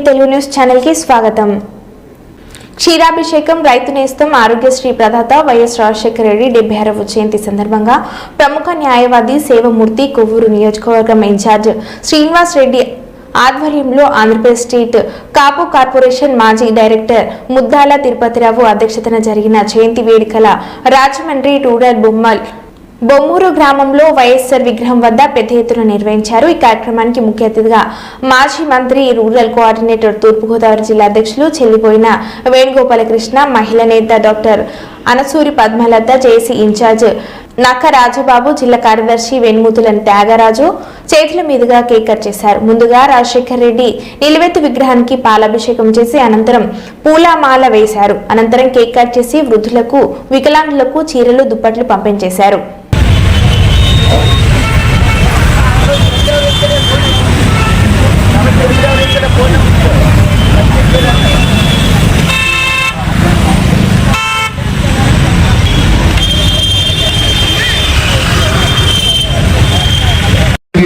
Telugu news ఛానల్కి స్వాగతం. క్షీరాభిషేకం రైతు నేస్తం ఆరోగ్యశ్రీ ప్రదాత వైఎస్ రాజశేఖర రెడ్డి డెబ్బై ఆరవ జయంతి సందర్భంగా ప్రముఖ న్యాయవాది సేవమూర్తి కొవ్వూరు నియోజకవర్గం ఇన్ఛార్జ్ శ్రీనివాస్ రెడ్డి ఆధ్వర్యంలో ఆంధ్రప్రదేశ్ స్టేట్ కాపు కార్పొరేషన్ మాజీ డైరెక్టర్ ముద్దాల తిరుపతిరావు అధ్యక్షతన జరిగిన జయంతి వేడుకల రాజమండ్రి రూరల్ బొమ్మల్ బొమ్మూరు గ్రామంలో వైఎస్ఆర్ విగ్రహం వద్ద పెద్ద ఎత్తున నిర్వహించారు. ఈ కార్యక్రమానికి ముఖ్య అతిథిగా మాజీ మంత్రి రూరల్ కోఆర్డినేటర్ తూర్పుగోదావరి జిల్లా అధ్యక్షులు చెల్లిపోయిన వేణుగోపాలకృష్ణ మహిళా నేత doctor Anasuri Padmalatha JC incharge Nakka Rajababu జిల్లా కార్యదర్శి వెన్మూతులను త్యాగరాజు చేతుల మీదుగా కేక్ కట్ చేశారు. ముందుగా రాజశేఖర్ రెడ్డి నిలువెత్తు విగ్రహానికి పాలాభిషేకం చేసి అనంతరం పూలమాల వేశారు. అనంతరం కేక్ కట్ చేసి వృద్ధులకు వికలాంగులకు చీరలు దుప్పట్లు పంపించేశారు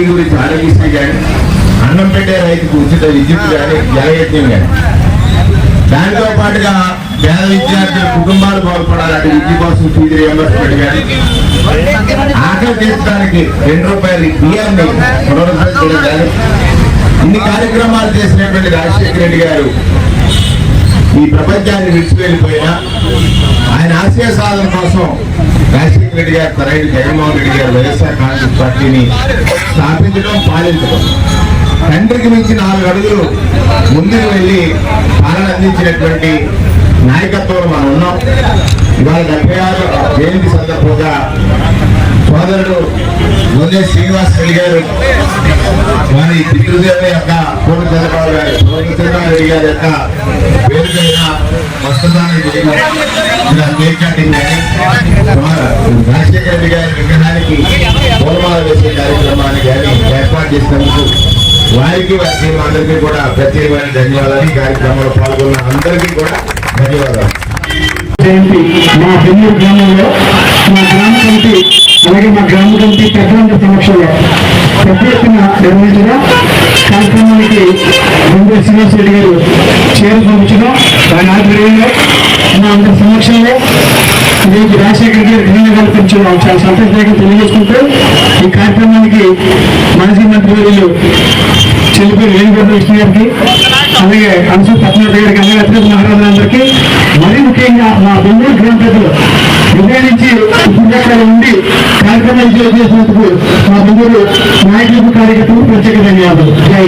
గురించి ఆరోగ్యశ్రీ కానీ అన్నం పెట్టే రైతుకు ఉచిత విద్యుత్ కానీ జలయజ్ఞం కానీ దానితో పాటుగా పేద విద్యార్థుల కుటుంబాలు బాగుపడాలంటే విద్య కోసం ఫీజు రియంబర్స్మెంట్ కానీ ఆకలి తీర్చడానికి రెండు రూపాయలు బియ్యాన్ని పునరుద్ధరించడం ఇన్ని కార్యక్రమాలు చేసినటువంటి రాజశేఖర రెడ్డి గారు ఈ ప్రపంచాన్ని విడిచిపెళ్ళిపోయినా ఆయన ఆశయ సాధన కోసం రాజశేఖర రెడ్డి గారు తరైడు జగన్మోహన్ రెడ్డి గారు వైఎస్ఆర్ కాంగ్రెస్ పార్టీని స్థాపించడం పాలించడం. తండ్రికి మించి నాలుగు అడుగులు ముందుకు వెళ్ళి పాలన అందించినటువంటి నాయకత్వంలో మనం ఉన్నాం. ఇవాళ డెబ్బై ఆరు జయంతి సందర్భంగా సోదరుడు ముందే శ్రీనివాస్ రెడ్డి గారు వారి పితృదేవ యొక్క పూర్ణ చంద్రబాబు గారి రెడ్డి గారి యొక్క పేరు వస్త్రదానం చేయడం కేక్ కటింగ్ రాజశేఖర రెడ్డి గారి విగ్రహానికి పూలమాల వేసే కార్యక్రమాన్ని కానీ ఏర్పాటు చేసినందుకు వారికి వారి అందరికీ కూడా ప్రత్యేకమైన ధన్యవాదాలు. కార్యక్రమంలో పాల్గొన్న అందరికీ కూడా ధన్యవాదాలు మా బెన్నూరు గ్రామంలో మా గ్రామ కమిటీ అలాగే మా గ్రామ కమిటీ పెద్దలందరి సమక్షంలో పెద్ద ఎత్తున నిర్వహించిన కార్యక్రమానికి ముందు శ్రీనివాస్ రెడ్డి గారు చీరలు పంపించడం ఆయన ఆధ్వర్యంలో మా అందరి సమక్షంలో మీకు రాజశేఖర్ గారు ఘనంగా కల్పించడం చాలా సంతోషంగా తెలియజేసుకుంటూ ఈ కార్యక్రమానికి మాజీ మంత్రి వర్యులు చెల్లిపోయి వేణుగోపాల కృష్ణ గారికి అలాగే అంశు పద్మనాథ్ గారికి అలాగే అత్యంత మహారాజులందరికీ మరీ ముఖ్యంగా మా బెంగళూరు గ్రామ పెద్దలు ఉదయం నుంచి ఇప్పుడు ఉండి కార్యక్రమాలు చేసినందుకు మా బెంగళూరు నాయకులకు కార్యకర్తలకు ప్రత్యేక ధన్యవాదాలు. జై